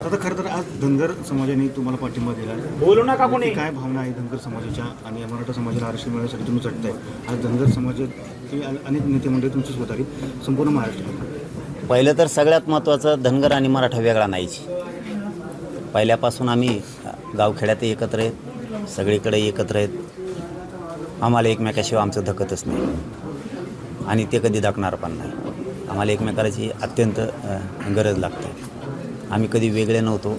आता खरं तर आज धनगर समाजाने तुम्हाला पाठिंबा दिला. बोलू नका कोणी. काय भावना आहे धनगर समाजाच्या आणि मराठा समाजाला आरक्षण मिळण्यासाठी तुम्ही चढताय? आज धनगर समाजाची अनेक नेते मंडळी तुमची स्वतःरी संपूर्ण महाराष्ट्रात. पहिलं तर सगळ्यात महत्त्वाचं धनगर आणि मराठा वेगळा नाहीच. पहिल्यापासून आम्ही गावखेड्यात एकत्र आहेत सगळीकडे एकत्र आहेत. आम्हाला एकमेकाशिवाय आमचं धकतच नाही. आणि ते कधी दाखणार पण नाही. आम्हाला एकमेकाची अत्यंत गरज लागते. आम्ही कधी वेगळे नव्हतो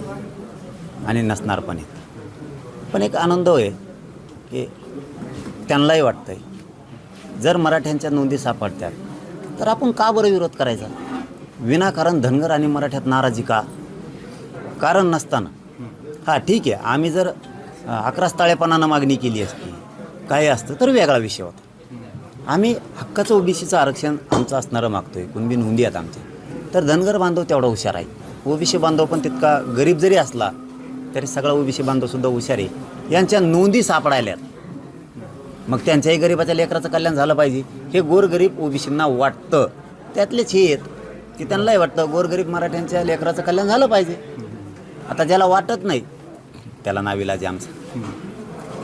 आणि नसणार पण आहेत पण एक आनंद आहे की त्यांनाही वाटतं आहे जर मराठ्यांच्या नोंदी सापडतात तर आपण का बरं विरोध करायचा? विनाकारण धनगर आणि मराठ्यात नाराजी का? कारण नसताना. हां ठीक आहे. आम्ही जर अकरा अकराच ताळेपणानं मागणी केली असती काय असतं तर वेगळा विषय होता. आम्ही हक्काचं ओबीसीचं आरक्षण आमचं असणारं मागतो आहे कुणबी नोंदी आहेत आमचे तर धनगर बांधव तेवढा हुशार आहे. ओबीसी बांधव पण तितका गरीब जरी असला तरी सगळा ओबीसी बांधवसुद्धा हुशार आहे. यांच्या नोंदी सापडायल्यात. मग त्यांच्याही गरीबाच्या लेकराचं कल्याण झालं पाहिजे. हे गोरगरीब ओबीसींना वाटतं. त्यातलेच हे आहेत की त्यांनाही वाटतं गोरगरीब मराठ्यांच्या लेकराचं कल्याण झालं पाहिजे. आता ज्याला वाटत नाही त्याला नाविलाज आहे आमचं.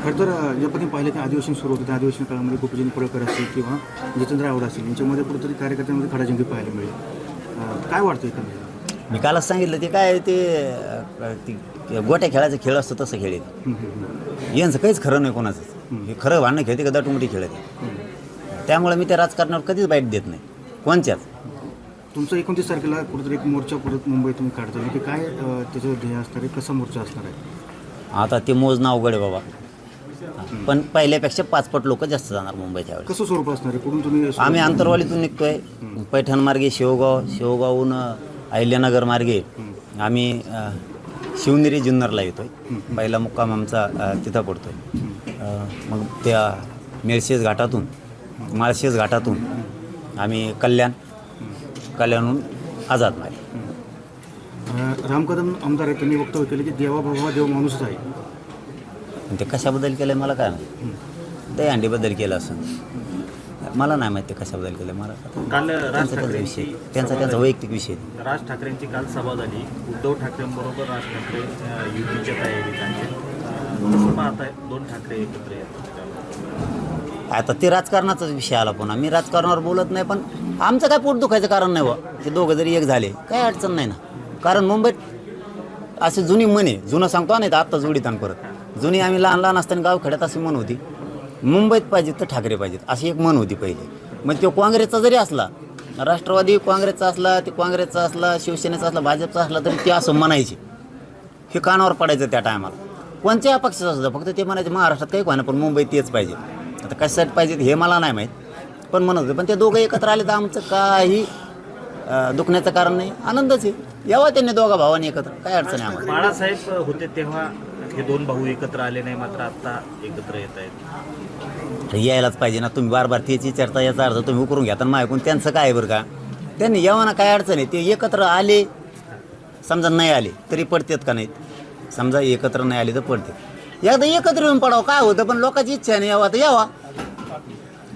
खरं तर जे या पाहिलं की अधिवेशन सुरू होतं त्या अधिवेशन काळामध्ये गोपीचंद पळकर असतील किंवा जितेंद्र आवड असतील यांच्यामध्ये कुठेतरी कार्यकर्त्यांमध्ये खडाजंगी पाहायला मिळेल. काय वाटतं एकंदरीत मी कालच सांगितलं ते काय ते अं, ती गोट्या खेळायचं खेळ असतं तसं खेळ आहे. यांचं काहीच खरं नाही कोणाचं. हे खरं भांडणं खेळते का दाटुमुटी खेळते? त्यामुळे मी त्या राजकारणावर कधीच बाईट देत नाही. कोणच्याच तुमचं एकोणतीस तारखेला कुठेतरी एक मोर्चा परत मुंबईत तुम्ही काढता की काय अ, त्याचं ध्येय असणार आहे? कसा मोर्चा असणार आहे? आता ते मोजणं अवघड आहे बाबा. पण पहिल्यापेक्षा पाचपट लोक जास्त जाणार मुंबईत यावेळेस कसं स्वरूप असणार आहे? कुठून तुम्ही आम्ही आंतरवालीतून निघतोय. पैठण मार्गे शेवगाव शेवगावहून अहिल्यानगर मार्गे आम्ही शिवनेरी जुन्नरला येतोय. पहिला मुक्काम आमचा तिथं पडतोय. अ, मग त्या मेळशेज घाटातून माळशेज घाटातून आम्ही कल्याण कल्याणहून आझाद मार्गे. अ, राम कदम आमदार आहेत त्यांनी वक्तव्य केलं की देवा बाबा देव माणूसच आहे. ते कशाबद्दल केलं मला काय अंडीबद्दल केलं असं. मला नाही माहिती कशाबद्दल केलं मला काल राज त्यांचा त्यांचा विषय ठाकरेंची त्यांचा त्यांचा वैयक्तिक विषय. राज ठाकरेंची काल सभा झाली. उद्धव ठाकरेंबरोबर राज ठाकरे अं, युतीच्या तयारीत आहेत. अं, कसं पाहताय दोन ठाकरे एकत्र येतात आता ते राजकारणाचाच विषय आला पुन्हा. मी राजकारणावर बोलत नाही पण आमचं काय पोट दुखायचं कारण नाही बा ते दोघं जरी एक झाले काय अडचण नाही ना. कारण मुंबईत अशी जुनी म्हण जुनं सांगतो नाही तर आत्ता जोडीत आण परत. जुनी आम्ही लहान लहान असताना गावखेड्यात अशी म्हण होती मुंबईत पाहिजेत तर ठाकरे पाहिजेत अशी एक मन होती पहिले. मग तो काँग्रेसचा जरी असला राष्ट्रवादी काँग्रेसचा असला ते काँग्रेसचा असला शिवसेनेचा असला भाजपचा असला तरी ते असं म्हणायचे. हे कानावर पडायचं त्या टायमाला कोणत्या पक्षाचं असतं फक्त ते म्हणायचे महाराष्ट्रात काही कोणा पण मुंबईत तेच पाहिजे. आता कशासाठी पाहिजेत हे मला नाही माहीत पण म्हणत होते पण ते दोघं एकत्र आले तर आमचं काही दुखण्याचं कारण नाही. आनंदच आहे. यावा त्यांनी दोघा भावाने एकत्र काय अडचण आहे आम्हाला? बाळासाहेब होते तेव्हा हे दोन भाऊ एकत्र आले नाही मात्र आता एकत्र येत आहेत. यायलाच पाहिजे ना तुम्ही बार बार त्याची चर्चा याचा अर्थ तुम्ही उकरून घ्या. तर ऐकून त्यांचं काय आहे बरं का? त्यांनी यावं ना काय अडचण आहे? ते एकत्र आले समजा नाही आले तरी पडतात का नाहीत? समजा एकत्र नाही आले तर पडते एकदा एकत्र येऊन पडावं काय होतं? पण लोकांची इच्छा नाही यावा तर यावा.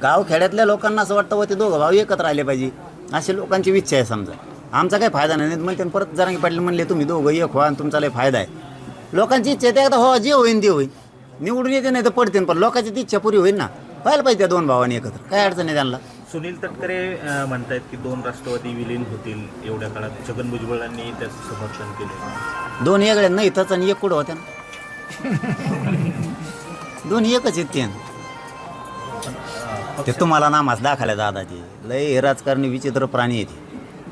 गाव खेड्यातल्या लोकांना असं वाटतं व ते दोघं भाऊ एकत्र आले पाहिजे. अशी लोकांची इच्छा आहे समजा. आमचा काही फायदा नाही नाही म्हणते परत जरांगी पाटील म्हणले तुम्ही दोघं एक व्हा आणि तुमचा लय फायदा आहे. लोकांची इच्छा आहे ते एकदा हो जे होईन ते होईन. निवडून येते नाही तर पडते पण लोकांची ती इच्छा पुरी होईल ना. व्हायला पाहिजे त्या दोन भावांनी एकत्र. काय अडचण आहे त्यांना? सुनील तटकरे म्हणतायत की दोन राष्ट्रवादी विलीन होतील एवढ्या काळात. छगन भुजबळांनी त्याचं समर्थन केले. दोन वेगळे नाही तच आणि एक कुठं होत्या दोन एकच आहेत ते. तुम्हाला नामास दाखवल्या दादा ते लय हे राजकारणी विचित्र प्राणी येते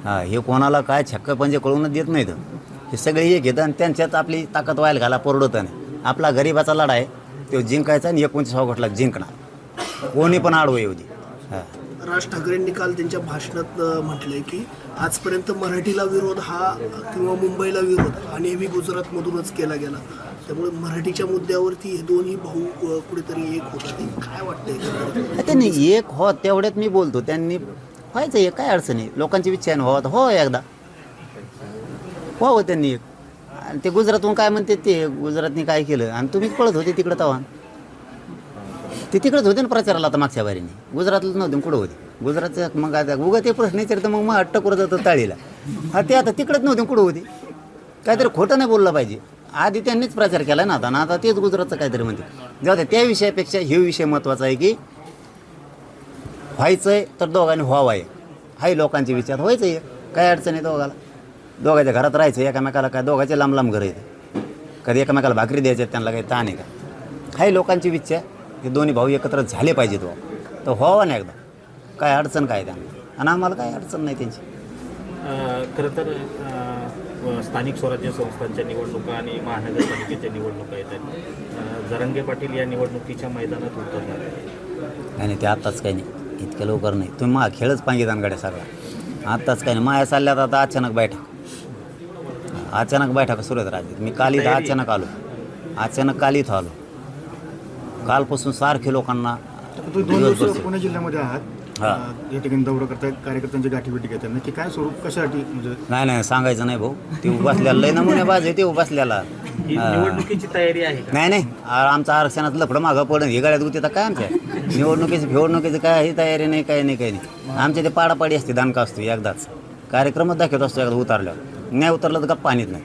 हा हे कोणाला काय छक्क पंजे कळूनच देत नाहीत. हे सगळे एक घेतात आणि त्यांच्यात आपली ताकद व्हायला घाला परवडत नाही. आपला गरिबाचा लढा आहे तो जिंकायचा आणि एकोणतीस ऑगस्टला जिंकणार. कोणी पण आडवं येऊ दे. हा. राज ठाकरेंनी काल त्यांच्या भाषणात म्हटलंय की आजपर्यंत मराठीला विरोध हा किंवा मुंबईला विरोध हा नेहमी गुजरातमधूनच केला गेला. त्यामुळे मराठीच्या मुद्द्यावरती हे दोन्ही भाऊ कुठेतरी एक होतात. हे काय वाटतंय? त्यांनी एक हो तेवढ्यात मी बोलतो. त्यांनी व्हायचं एक काय अडचणी लोकांची ना हो हो एकदा. हो हो त्यांनी. एक आणि ते गुजरातहून काय म्हणते ते गुजरातने काय केलं? आणि तुम्हीच पळत होते तिकडं तवा. ते तिकडेच होते ना प्रचाराला आता मागच्या बारीने गुजरातला नव्हते कुठं होते? गुजरातचं मग आता उगा ते प्रश्न विचारतं मग मग अट्ट करत जातं ताळीला. हा ते आता तिकडंच नव्हते कुठं होते? काहीतरी खोटं नाही बोललं पाहिजे. आधी त्यांनीच प्रचार केला ना आता. ना आता तेच गुजरातचं काहीतरी म्हणते. जाऊ द्या त्या विषयापेक्षा हे विषय महत्त्वाचा आहे की व्हायचं आहे तर दोघांनी व्हावं आहे. हाही लोकांचे विचार व्हायचं आहे काय अडचण आहे दोघाला? दोघांच्या घरात राहायचं एकामेकाला काय दोघांचे लांब लांब घर आहेत. कधी एकामेकाला भाकरी द्यायच्या त्यांना काही ताण आहे का? हाही लोकांची इच्छा आहे. की दोन्ही भाऊ एकत्र झाले पाहिजेत व्हा तर व्हावं ना एकदा. काय अडचण काय त्यांना? आणि आम्हाला काय अडचण नाही त्यांची. खरं तर अ, स्थानिक स्वराज्य संस्थांच्या निवडणुका आणि महानगरपालिकेच्या निवडणुका येत आहेत. अ, जरांगे पाटील या निवडणुकीच्या मैदानात उतरणार आहेत. नाही नाही ते आत्ताच काही नाही. इतक्या लवकर नाही. तुम्ही मा खेळच पाहिजे दानगाड्या सगळा. आत्ताच काही नाही. माया चालल्यात आता अचानक बैठक. अचानक बैठक सुरू आहेत राज्यात मी काल इथं अचानक आलो. अचानक काल इथं आलो. कालपासून सारखे लोकांना तुम्ही दोन दिवस. पुणे जिल्ह्यामध्ये आहात. हा. या ठिकाणी दौरा करताय कार्यकर्त्यांची गाठीभेटी घेतात नक्की काय स्वरूप कशासाठी म्हणजे नाही नाही सांगायचं नाही भाऊ. ते उभासल्याला लय नमुने बाज आहे ते उभासल्याला. ही निवडणुकीची तयारी आहे का? नाही नाही. आमचं आरक्षणात लफडं मागं पडून हे गाड्यात गुती तर काय आमच्या? निवडणुकीचं फेवडणुकीचं काय ही तयारी नाही काही नाही काही नाही. आमच्या ते पाडापाडी असते दानका असतो एकदाच. कार्यक्रमच दाखवत असतो एकदा उतरल्यावर. नाही उतरलं तर गप्पा पाणीत नाही.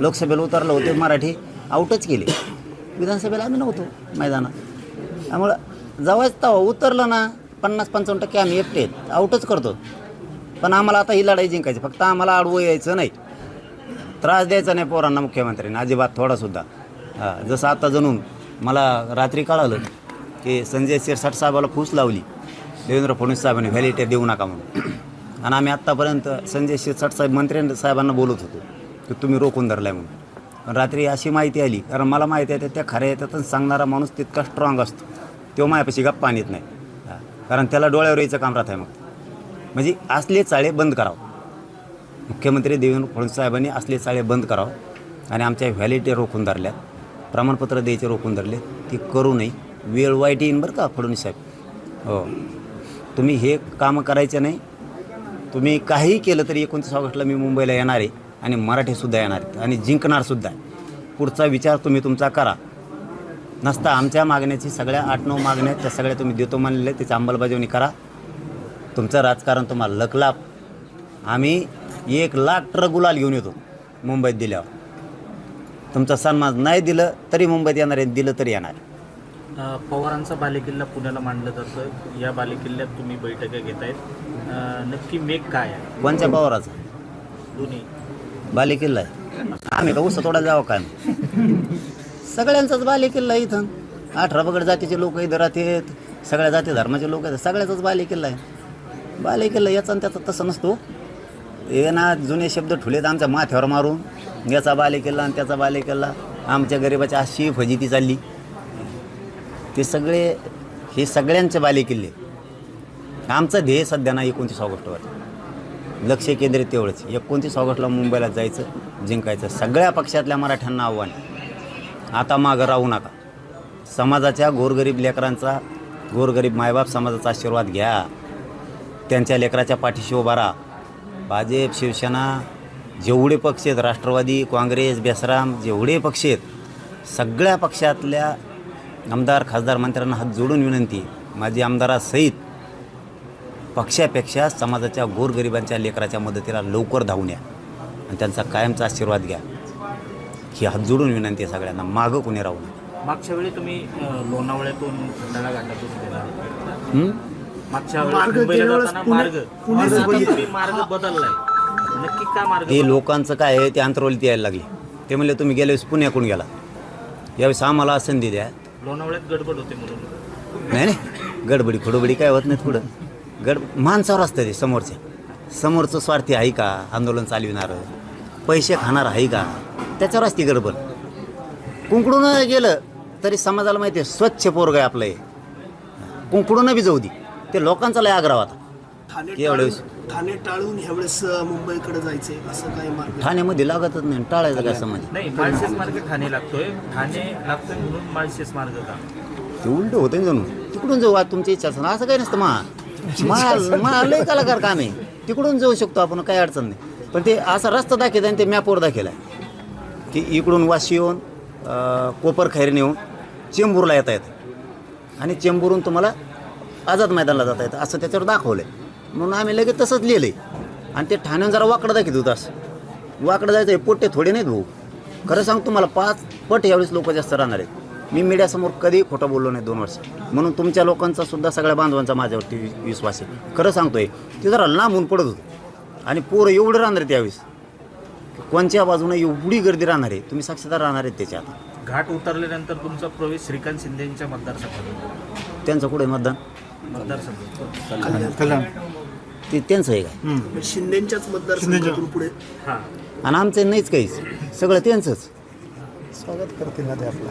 लोकसभेला उतरलं होते मराठी आऊटच केले. विधानसभेला आम्ही नव्हतो मैदानात. त्यामुळं जवळच तेव्हा उतरलं ना पन्नास पंचावन्न टक्के आम्ही एकटे आहेत. आऊटच करतो. पण आम्हाला आता ही लढाई जिंकायची फक्त आम्हाला आडवं यायचं नाही. त्रास द्यायचा नाही पोरांना मुख्यमंत्र्यांनी अजिबात थोडासुद्धा हां जसं आता जणून मला रात्री कळालं की संजय शिरसाट साहेबाला फूस लावली. देवेंद्र फडणवीस साहेबांनी व्हॅलिटी देऊ नका म्हणून. आणि आम्ही आत्तापर्यंत संजय शिरसाट साहेब मंत्री साहेबांना बोलत होतो की तुम्ही रोखून धरलाय म्हणून. पण रात्री अशी माहिती आली कारण मला माहिती आहे त्या खऱ्या येतात सांगणारा माणूस तितका स्ट्रॉंग असतो. तो मायापाशी गप्पा आणत नाही. कारण त्याला डोळ्यावर यायचं काम राहत आहे मग. म्हणजे असले चाळे बंद करावं. मुख्यमंत्री देवेंद्र फडणवीस साहेबांनी असले चाळे बंद करावं आणि आमच्या व्हॅलिटी रोखून धरल्यात. प्रमाणपत्र द्यायचे रोखून धरले. ती करू नये. वेळ वाईट येईन बरं का फडणवीस साहेब? हो. तुम्ही हे कामं करायचे नाही. तुम्ही काहीही केलं तरी एकोणतीस ऑगस्टला मी मुंबईला येणार आहे आणि मराठीसुद्धा येणार आहेत आणि जिंकणारसुद्धा आहे. पुढचा विचार तुम्ही तुमचा करा. नसता आमच्या मागण्याची सगळ्या आठ नऊ मागण्या त्या सगळ्या तुम्ही देतो म्हणले त्याची अंमलबजावणी करा. तुमचं राजकारण तुम्हाला लकलाप. आम्ही एक लाख ट्रक गुलाल घेऊन येतो मुंबईत दिल्यावर. तुमचा सन्मान नाही दिलं तरी मुंबईत येणार आहे दिलं तरी येणार आहे. पवारांचा बालेकिल्ला पुण्याला मांडलं जातं या बालेकिल्ल्यात तुम्ही बैठका आहेत अ, नक्की मेघ काय आहे? कोणत्या पवाराचा? दोन्ही. बालेकिल्ला आहे. आम्ही का उसा थोडा जावं काय? सगळ्यांचाच बालेकिल्ला आहे इथं. अठरा बगड जातीचे लोक इथं राहतात. सगळ्या जाती धर्माचे लोक आहेत. सगळ्याचाच बालेकिल्ला आहे. बालेकिल्ला याचा आणि त्याचा तसं नसतो. हे ना जुने शब्द ठुलेत आमच्या माथ्यावर मारून. याचा बालेकिल्ला आणि त्याचा बालेकिल्ला. आमच्या गरिबाची अशी फजिती चालली. ते सगळे हे सगळ्यांचे बालेकिल्ले. आमचं ध्येय सध्या ना एकोणतीस ऑगस्टवर लक्ष केंद्रित तेवढंच. एकोणतीस ऑगस्टला मुंबईला जायचं जिंकायचं. सगळ्या पक्षातल्या मराठ्यांना आव्हान आता मागं राहू नका. समाजाच्या गोरगरीब लेकरांचा गोरगरीब मायबाप समाजाचा आशीर्वाद घ्या. त्यांच्या लेकराच्या पाठीशी उभा राहा. भाजप शिवसेना जेवढे पक्ष आहेत राष्ट्रवादी काँग्रेस बेसराम जेवढे पक्ष आहेत सगळ्या पक्षातल्या आमदार खासदार मंत्र्यांना हात जोडून विनंती. आहे. माझी आमदारासहित पक्षापेक्षा समाजाच्या गोरगरिबांच्या लेकराच्या मदतीला लवकर धावून या. आणि त्यांचा कायमचा आशीर्वाद घ्या. ही हात जोडून विनंती आहे सगळ्यांना. मागं कोणी राहू नये. मागच्या वेळी तुम्ही लोणावळ्यातून खंडाळा घाटातून गेला हं? मागच्या मार्ग वेळी मुंबईला त्यावेळेस जाताना पुणे- मार्ग. पुणे आता सिटी- तुम्ही मार्ग बदललाय. नक्की काय मार्ग ते लोकांचं काय आहे? ते अंतरवलीत यायला लागले. ते म्हणले तुम्ही गेल्या वेळेस पुण्याकडून गेला. यावेळेस आम्हाला संधी द्या. लोणावळ्यात गडबड होते म्हणून. नाही नाही. गडबडी खोडबडी काय होत नाहीत पुढं. गड माणसावर असतं ते समोरचे. समोरचं स्वार्थी आहे का? आंदोलन चालविणारं. पैसे खाणार आहे का? त्याच्यावर असते गडबड. कुंकडून गेलं तरी समाजाला माहिती आहे स्वच्छ पोरग आहे आपलं हे. कुंकडून बी जाऊ दे. ते लोकांचा लय आग्रह होता. ठाणे. टाळून- ठाणे टाळून ह्यावेळेस मुंबईकडे असं काही मार्ग ठाण्यामध्ये लागतच नाही टाळायचं काय समज नाही माळशेस मार्ग ठाणे लागतोय. ठाणे लागतोय म्हणून माळशेस मार्ग का? ते उलट होतं ना जणू. तिकडून जाऊ आज तुमची इच्छा असेल असं काही नसतं मा. मा मा लय कलाकार काम आहे. तिकडून जाऊ शकतो आपण काही अडचण नाही. पण ते असा रस्ता दाखवत आणि ते मॅपवर दाखवला आहे की इकडून वाशी येऊन कोपर खैरीने येऊन चेंबूरला येता येतं. आणि चेंबूरून तुम्हाला आझाद मैदानाला जाता येतं असं त्याच्यावर दाखवलं आहे म्हणून आम्ही लगेच तसंच लिहिलं आहे आणि ते ठाण्यानं जरा वाकडं दाखवत होतं असं. वाकडं जायचं आहे पोट्टे थोडे नाहीत भाऊ. खरं सांगतो तुम्हाला पाच पट यावेळेस लोक जास्त राहणार आहेत. मी मीडियासमोर कधी खोटं बोललो नाही दोन वर्ष. म्हणून तुमच्या लोकांचा सुद्धा सगळ्या बांधवांचा माझ्यावरती वि- विश्वास आहे. खरं सांगतोय ते जरा लांबून पडत होतं. आणि पोरं एवढं राहणार आहेत यावेळेस. कोणच्या बाजूने एवढी गर्दी राहणार आहे? तुम्ही साक्षीदार राहणार आहेत त्याच्या आता. घाट उतरल्यानंतर तुमचा प्रवेश श्रीकांत शिंदेच्या मतदारसंघात त्यांचं कुठे मतदान? मतदारसंघात. कल्याण ते त्यांचं आहे हम्म. शिंदेच्याच मतदारसंघातून पुढे? हां. आणि आमचं नाहीच काहीच. सगळं त्यांचंच. स्वागत करतील ना ते आपलं.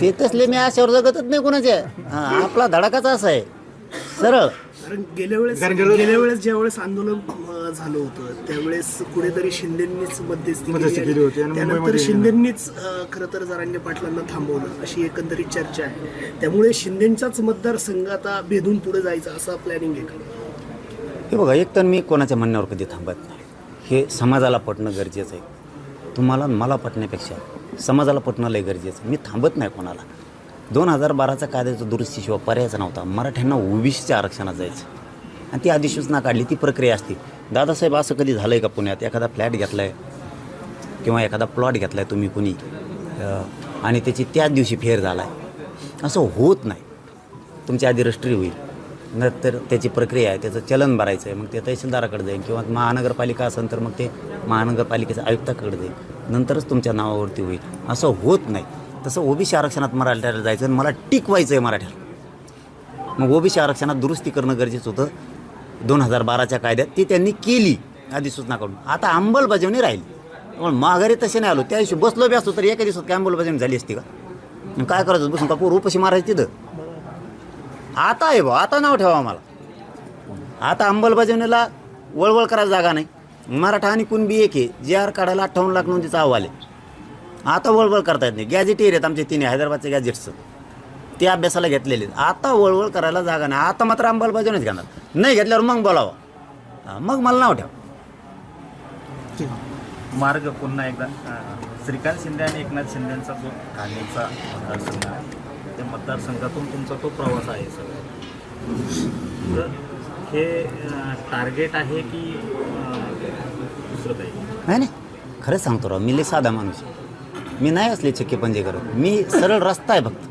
ते तसले मी आशावर जगतच नाही कोणाच्या हा, आपला धडाकाच असा आहे. सरळ. कारण गेल्या वेळेस गेल्या- वेळेस ज्या वेळेस आंदोलन अं, झालं होतं त्यावेळेस कुठेतरी शिंदेंनीच मध्यस्थी मध्यस्थी केली होती आणि त्यानंतर मुंबईमध्ये- शिंदेंनीच अं, खरं तर जरांगे पाटलांना थांबवलं. अशी एकंदरीत चर्चा आहे. त्यामुळे शिंदेंचाच मतदारसंघ आता भेदून पुढे जायचा असा प्लॅनिंग आहे का? हे बघा एक तर मी कोणाच्या म्हणण्यावर कधी थांबत नाही. हे समाजाला पटणं गरजेचं आहे. तुम्हाला आणि मला पटण्यापेक्षा समाजाला पटणं लय गरजेचं मी थांबत नाही कोणाला. दोन हजार बाराचा कायद्याचा दुरुस्तीशिवाय पर्यायचा नव्हता. मराठ्यांना ओबीसीच्या आरक्षणात जायचं. आणि ती अधिसूचना काढली ती प्रक्रिया असते. दादासाहेब असं कधी झालं आहे का पुण्यात? एखादा फ्लॅट घेतला आहे किंवा एखादा प्लॉट घेतला आहे तुम्ही कुणी? आणि त्याची त्याच दिवशी फेर झाला आहे असं होत नाही. तुमच्या आधी रजिस्ट्री होईल. नंतर त्याची प्रक्रिया आहे त्याचं चलन भरायचं आहे. मग ते तहसीलदाराकडे जाईल किंवा महानगरपालिका असेल तर मग ते महानगरपालिकेच्या आयुक्ताकडे जाईल नंतरच तुमच्या नावावरती होईल. असं होत नाही. तसं ओबीसी आरक्षणात मराठ्याला जायचं आणि मला टिकवायचं आहे मराठ्याला. मग ओबीसी आरक्षणात दुरुस्ती करणं गरजेचं होतं. दोन हजार बाराच्या कायद्यात ती त्यांनी केली अधिसूचना करून आता अंमलबजावणी राहिली. पण माघारी तसे नाही आलो. त्या दिवशी बसलो बी असतो तर एका दिवसात काय अंमलबजावणी झाली असती का? काय करायचं? बसून का पूर उपाशी मारायची तिथं. आता आहे भाऊ आता नाव ठेवा आम्हाला. आता अंमलबजावणीला वळवळ करायला जागा नाही. मराठा आणि कुणबी एक आहे. जे आर काढायला अठ्ठावन्न लाख नोंदीचा अहवाल आहे. आता वळवळ करता येत नाही गॅजेटियर आहेत आमचे तिन्ही हैदराबादचे गॅजेट्स ते अभ्यासाला घेतलेले आहेत. आता वळवळ करायला जागा नाही. आता मात्र अंमलबजावणीच घेणार. नाही घेतल्यावर मग बोलावं. मग मला नाव ठेवा. मार्ग पुन्हा एकदा. श्रीकांत शिंदे आणि एकनाथ शिंदेचा जो ठाण्याचा मतदारसंघ आहे. त्या मतदारसंघातून तुमचा तो प्रवास आहे सर तर हे टार्गेट आहे की दुसरं काही? नाही नाही. खरंच सांगतो राव मी लई साधा माणूस आहे. मी नाही असले चक्के पंजे करत. मी सरळ रस्ता आहे फक्त.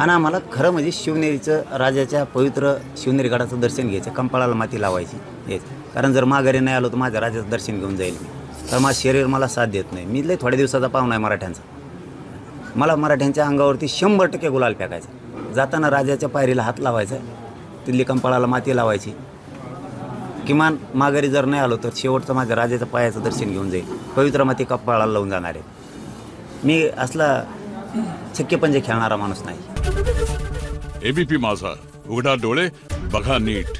आणि आम्हाला खरं म्हणजे शिवनेरीचं राजाच्या पवित्र शिवनेरी गडाचं दर्शन घ्यायचं कंपाळाला माती लावायची हेच. कारण जर माघारी नाही आलो तर माझ्या राजाचं दर्शन घेऊन जाईल मी. तर माझं शरीर मला साथ देत नाही. मी लई थोड्या दिवसाचा पाहुणा आहे मराठ्यांचा. मला मराठ्यांच्या अंगावरती शंभर टक्के गुलाल फेकायचा. जाताना राजाच्या पायरीला हात लावायचा. तिथली कंपाळाला माती लावायची. किमान माघारी जर नाही आलो तर शेवटचं माझ्या राजाच्या पायाचं दर्शन घेऊन जाईल. पवित्र माती कपाळाला लावून जाणार आहे. मी असला छक्के पंजे खेळणारा माणूस नाही. एबीपी माझा. उघडा डोळे बघा नीट.